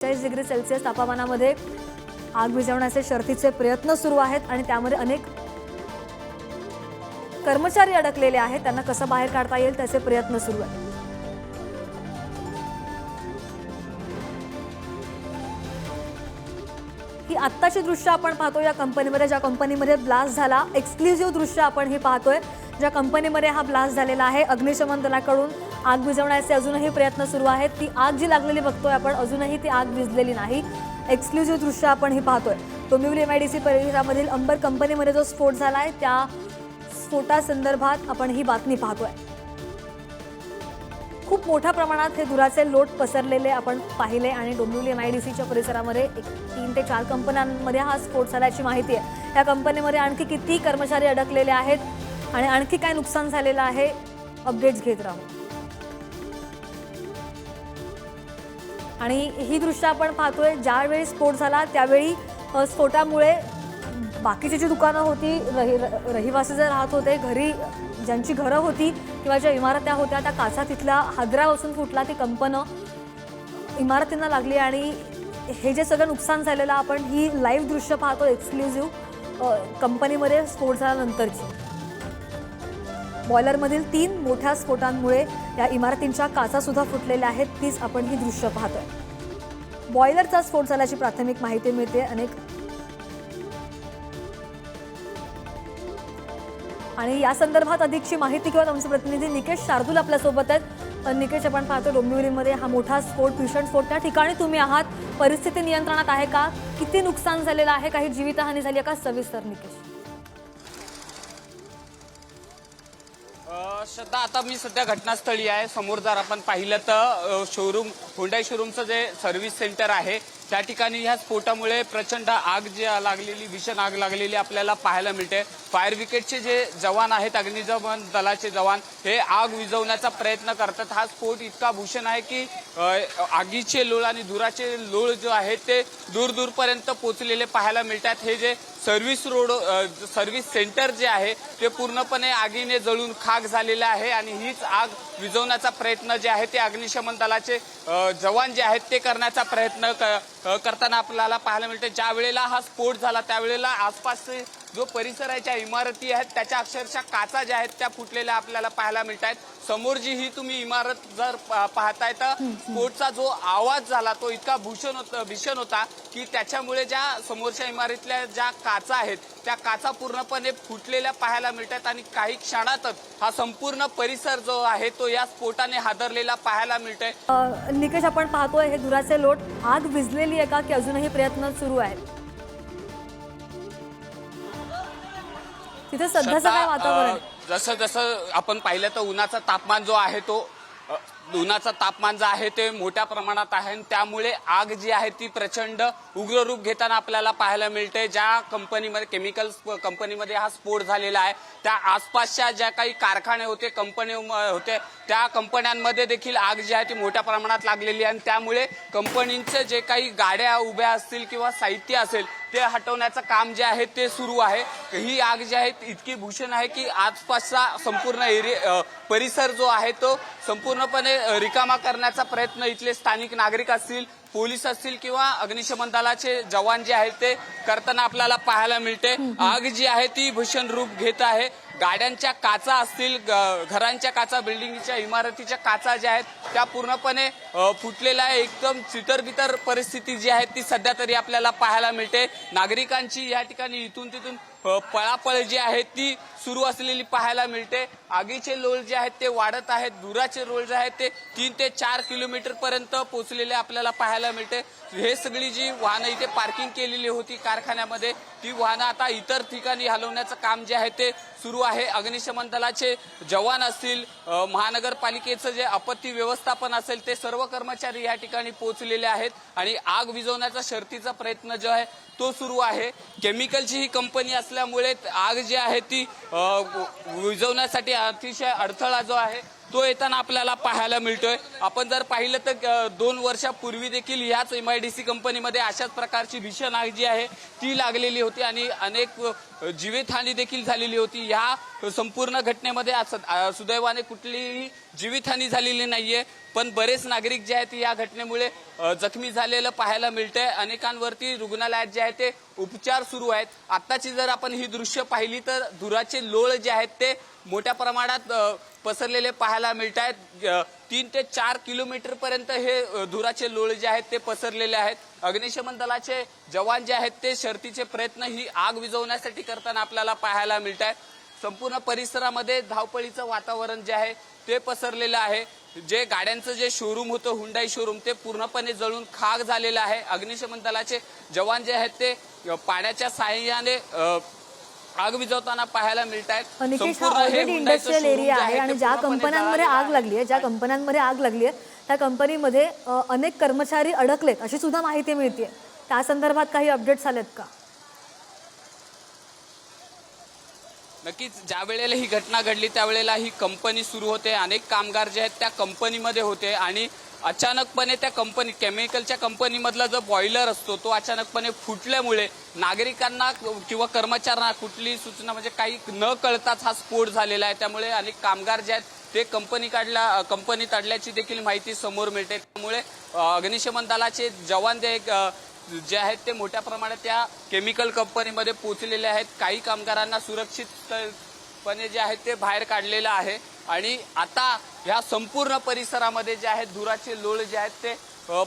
चाळीस degree Celsius तापमानामध्ये आग विझवण्याचे शर्थीचे प्रयत्न सुरू आहेत आणि त्यामध्ये अनेक कर्मचारी अडकलेले आहेत. त्यांना कसं बाहेर काढता येईल त्याचे प्रयत्न सुरू आहेत. ही आत्ताची दृश्य आपण पाहतो या कंपनीमध्ये ज्या कंपनीमध्ये ब्लास्ट झाला एक्सक्लुझिव्ह दृश्य आपण हे पाहतोय. ज्या कंपनीमध्ये हा ब्लास्ट झालेला आहे अग्निशमन दलाकडून आग विझवण्याचे अजूनही प्रयत्न सुरू आहेत. ती आग जी लागलेली बघतोय आपण अजूनही ती आग विझलेली नाही. एक्सक्लुझिव्ह दृश्य आपण हे पाहतोय. Dombivli M I D C परिसरामधील Ambar कंपनीमध्ये जो स्फोट झाला आहे त्या स्फोटासंदर्भात आपण ही बातमी पाहतोय. खूप मोठ्या प्रमाणात हे धुराचे लोट पसरलेले आपण पाहिले आणि डोंबिवली एम आय डी सीच्या परिसरामध्ये एक तीन ते चार कंपन्यांमध्ये हा स्फोट झाल्याची माहिती आहे. या कंपनीमध्ये आणखी किती कर्मचारी अडकलेले आहेत आणि आणखी काय नुकसान झालेलं आहे अपडेट्स घेत राहू. आणि ही दृश्य आपण पाहतोय ज्यावेळी स्फोट झाला त्यावेळी स्फोटामुळे बाकीची जी दुकानं होती रहि र- रहिवासी जे राहत होते घरी ज्यांची घरं होती किंवा ज्या इमारत्या होत्या त्या काचा तिथल्या हादरा बसून फुटला ती कंपनं इमारतींना लागली आणि हे जे सगळं नुकसान झालेलं आपण ही लाईव्ह दृश्य पाहतो एक्सक्लुझिव्ह कंपनीमध्ये स्फोट झाल्यानंतरची. बॉयलरमधील तीन मोठ्या स्फोटांमुळे या इमारतींच्या काचासुद्धा फुटलेल्या आहेत. तीच आपण ही दृश्य पाहतोय. बॉयलरचा स्फोट झाल्याची प्राथमिक माहिती मिळते. अनेक आणि या संदर्भात अधिकची माहिती किंवा आमचे प्रतिनिधी निकेश शार्दूल आपल्यासोबत आहेत. निकेश आपण पाहतो डोंबिवलीमध्ये हा मोठा स्फोट भीषण स्फोट. त्या ठिकाणी तुम्ही आहात. परिस्थिती नियंत्रणात आहे का? किती नुकसान झालेलं आहे? काही जीवितहानी झाली आहे का? सविस्तर निकेश. श्रद्धा आता मी सध्या घटनास्थळी आहे. समोर जर आपण पाहिलं तर शोरूम हुंडाई शोरूमचं जे सर्व्हिस सेंटर आहे त्या ठिकाणी ह्या स्फोटामुळे प्रचंड आग जी लागलेली भीषण आग लागलेली आपल्याला पाहायला मिळते. फायर ब्रिगेडचे जे जवान आहेत अग्निशमन दलाचे जवान हे आग विझवण्याचा प्रयत्न करतात. हा स्फोट इतका भूषण आहे की आगीचे लोळ आणि धुराचे लोळ जो आहे ते दूर दूरपर्यंत पोचलेले पाहायला मिळतात. हे जे सर्व्हिस रोड सर्व्हिस सेंटर जे आहे ते पूर्णपणे आगीने जळून खाक झालेलं आहे आणि हीच आग विझवण्याचा प्रयत्न जे आहे ते अग्निशमन दलाचे जवान जे आहेत ते करण्याचा प्रयत्न क- करताना आपल्याला पाहायला मिळते ज्या वेळेला हा स्फोट झाला त्यावेळेला आसपासचे जो परिसर आहे ज्या इमारती आहेत त्याच्या अक्षरशः काचा ज्या आहेत त्या फुटलेल्या आपल्याला पाहायला मिळत आहेत समोर जी ही तुम्ही इमारत जर पाहताय तर स्फोटचा जो आवाज झाला तो इतका भूषण होता भीषण होता की त्याच्यामुळे ज्या समोरच्या इमारतीतल्या ज्या काचा आहेत त्या काचा पूर्णपणे फुटलेल्या पाहायला मिळतात आणि काही क्षणातच हा संपूर्ण परिसर जो आहे तो या स्फोटाने हादरलेला पाहायला मिळतोय. निकेश आपण पाहतोय हे धुराचे लोट आग विझलेली आहे का की अजूनही प्रयत्न सुरू आहेत? तिथे सध्याचं काय वातावरण जसं जसं आपण पाहिलं तर उन्हाचा तापमान जो आहे तो उन्हाचं तापमान जो आहे ते मोठ्या प्रमाणात आहे आणि त्यामुळे आग जी आहे ती प्रचंड उग्र रूप घेताना आपल्याला पाहायला मिळते ज्या कंपनीमध्ये केमिकल कंपनीमध्ये हा स्फोट झालेला आहे त्या आसपासच्या ज्या काही कारखाने होते कंपनी होते त्या कंपन्यांमध्ये देखील आग जी आहे ती मोठ्या प्रमाणात लागलेली आहे. आणि त्यामुळे कंपनींचे जे काही गाड्या उभ्या असतील किंवा साहित्य असेल ते हटवण्याचं काम जे आहे ते सुरू आहे. ही आग जी आहे इतकी भूषण आहे की आसपासचा संपूर्ण एरिया परिसर जो आहे तो संपूर्णपणे रिकामा करण्याचा प्रयत्न इथले स्थानिक नागरिक असतील पोलीस असतील किंवा अग्निशमन दलाचे जवान जे आहेत ते करताना आपल्याला पाहायला मिळते. आग जी आहे ती भूषण रूप घेत आहे. गाड्यांच्या काचा असतील घरांच्या काचा बिल्डिंगच्या इमारतीच्या काचा ज्या आहेत त्या पूर्णपणे फुटलेल्या आहे एकदम चितरबितर परिस्थिती जी आहे ती सध्या तरी आपल्याला पाहायला मिळते. नागरिकांची या ठिकाणी इथून तिथून पळापळ जी आहे ती सुरू असलेली पाहायला मिळते. आगीचे लोळ जे आहेत ते वाढत आहेत. धुराचे रोल जे आहेत ते तीन ते चार किलोमीटर पर्यंत पोहोचलेले आपल्याला पाहायला मिळते. हे सगळी जी वाहनं इथे पार्किंग केलेली होती कारखान्यामध्ये ती वाहनं आता इतर ठिकाणी हलवण्याचं काम जे आहे ते सुरू आहे अग्निशमन दलाचे जवान असतील महानगरपालिकेचं जे आपत्ती व्यवस्थापन असेल ते सर्व कर्मचारी या ठिकाणी पोहोचलेले आहेत. आणि आग विझवण्याचा शर्तीचा प्रयत्न जो आहे तो सुरू आहे. केमिकलची ही कंपनी असल्यामुळे आग जी आहे ती विझवण्यासाठी अतिशय अडथळा जो आहे तो येताना आपल्याला पाहायला मिळतोय. आपण जर पाहिलं तर दोन वर्षापूर्वी देखील ह्याच एम आय डी सी कंपनीमध्ये अशाच प्रकारची भीषण आग जी आहे ती लागलेली होती आणि अनेक जीवितहानी देखील झालेली होती. ह्या संपूर्ण घटनेमध्ये सुदैवाने कुठलीही जीवितहानी झालेली नाहीये. पण बरेच नागरिक जे आहेत या घटनेमुळे जखमी झालेलं पाहायला मिळतंय. अनेकांवरती रुग्णालयात जे आहे ते उपचार सुरू आहेत. आत्ताची जर आपण ही दृश्य पाहिली तर धुराचे लोळ जे आहेत ते मोठ्या प्रमाणात पसरलेले पाहायला मिळत आहेत तीन ते चार किलोमीटर पर्यंत हे धुराचे लोळ जे आहेत ते पसरलेले आहेत. अग्निशमन दलाचे जवान जे आहेत ते शर्तीचे प्रयत्न ही आग विझवण्यासाठी करताना आपल्याला पाहायला मिळत आहेत संपूर्ण परिसरामध्ये धावपळीचं वातावरण जे आहे ते पसरलेलं आहे. जे गाड्यांचं जे शोरूम होतं हुंडाई शोरूम ते पूर्णपणे जळून खाक झालेलं आहे. अग्निशमन दलाचे जवान जे आहेत ते पाण्याच्या साह्याने आग विझवताना पाहायला मिळत आहेत इंडस्ट्रियल एरिया आहे आणि ज्या कंपन्यांमध्ये आग लागली आहे ज्या कंपन्यांमध्ये आग लागली आहे त्या कंपनीमध्ये अनेक कर्मचारी अडकलेत अशी सुद्धा माहिती मिळते त्या संदर्भात काही अपडेट्स आलेत का? नक्कीच ज्या वेळेला ही घटना घडली त्यावेळेला ही कंपनी सुरू होते. अनेक कामगार जे आहेत त्या कंपनीमध्ये होते आणि अचानकपणे त्या कंपनी केमिकलच्या कंपनीमधला जो बॉयलर असतो तो अचानकपणे फुटल्यामुळे नागरिकांना किंवा कर्मचाऱ्यांना कुठली सूचना म्हणजे काही न कळताच हा स्फोट झालेला आहे. त्यामुळे अनेक कामगार जे आहेत ते कंपनी काढल्या कंपनीत अडल्याची देखील माहिती समोर मिळते. त्यामुळे अग्निशमन दलाचे जवान जे जे आहेत ते मोठ्या प्रमाणात त्या केमिकल कंपनीमध्ये पोचलेले आहेत. काही कामगारांना सुरक्षितपणे जे आहेत ते बाहेर काढलेलं आहे. आणि आता ह्या संपूर्ण परिसरामध्ये जे आहेत धुराचे लोळ जे आहेत ते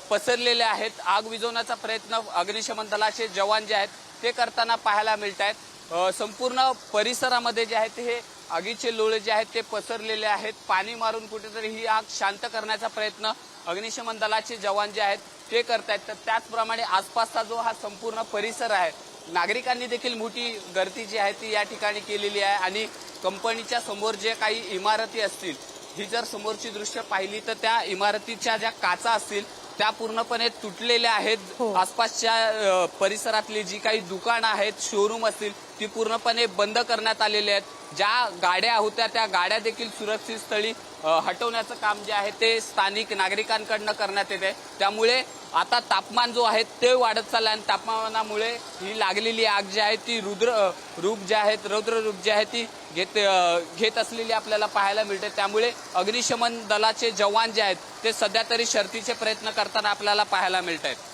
पसरलेले आहेत. आग विझवण्याचा प्रयत्न अग्निशमन दलाचे जवान जे आहेत ते करताना पाहायला मिळत आहेत संपूर्ण परिसरामध्ये जे आहेत हे आगीचे लोळे जे आहेत ते पसरलेले आहेत. पाणी मारून कुठेतरी ही आग शांत करण्याचा प्रयत्न अग्निशमन दलाचे जवान जे आहेत ते करतायत. तर त्याचप्रमाणे आसपासचा जो हा संपूर्ण परिसर आहे नागरिकांनी देखील मोठी गर्दी जी आहे ती या ठिकाणी केलेली आहे आणि कंपनीच्या समोर जे काही इमारती असतील ही जर समोरची दृश्य पाहिली तर त्या इमारतीच्या ज्या काचा असतील त्या पूर्णपणे तुटलेल्या आहेत हो. आसपासच्या परिसरातली जी काही दुकानं आहेत शोरूम असतील ती पूर्णपणे बंद करण्यात आलेली आहेत. ज्या गाड्या होत्या त्या गाड्या देखील सुरक्षित स्थळी हटवण्याचं काम जे आहे ते स्थानिक नागरिकांकडनं करण्यात येते. त्यामुळे आता तापमान जो आहे ते वाढत चाललं आणि तापमानामुळे ही लागलेली आग जी आहे ती रुद्र रूप जे आहेत रौद्र रूप जे आहे ती घेत घेत असलेली आपल्याला पाहायला मिळते. त्यामुळे अग्निशमन दलाचे जवान जे आहेत ते सध्या तरी शर्तीचे प्रयत्न करताना आपल्याला पाहायला मिळत आहेत